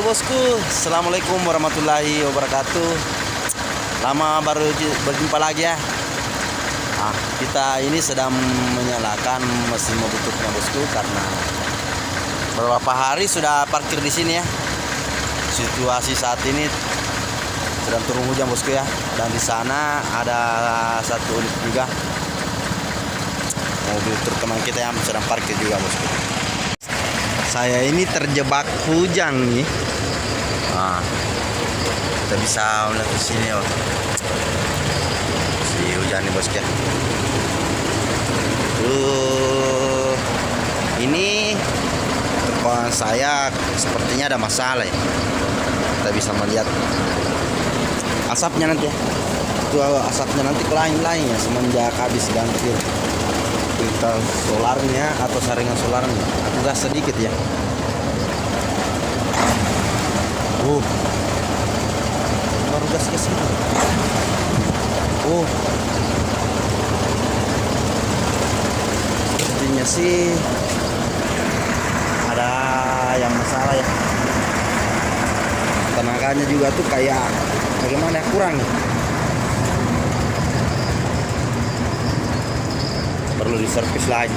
Halo bosku, Assalamualaikum warahmatullahi wabarakatuh. Lama baru berjumpa lagi ya. Ah, Kita ini sedang menyalakan mesin mobil truknya bosku Karena beberapa hari sudah parkir di sini ya. Situasi saat ini sedang turun hujan bosku ya. Dan di sana ada satu unit juga. Mobil truk teman kita yang sedang parkir juga bosku saya ini terjebak hujan nih. Nah, kita bisa melihat di sini oh. Si hujan nih bosku ya. Tuh, ini depan saya sepertinya ada masalah ya. Kita bisa melihat asapnya nanti ya. Itu asapnya nanti lain-lain ya semenjak habis ganti filter solarnya atau saringan solarnya? Gas sedikit ya. Uh. Baru gas ke sini uh. Sepertinya sih ada yang masalah ya. Tenaganya juga tuh kayak bagaimana ya kurang ya perlu diservis lagi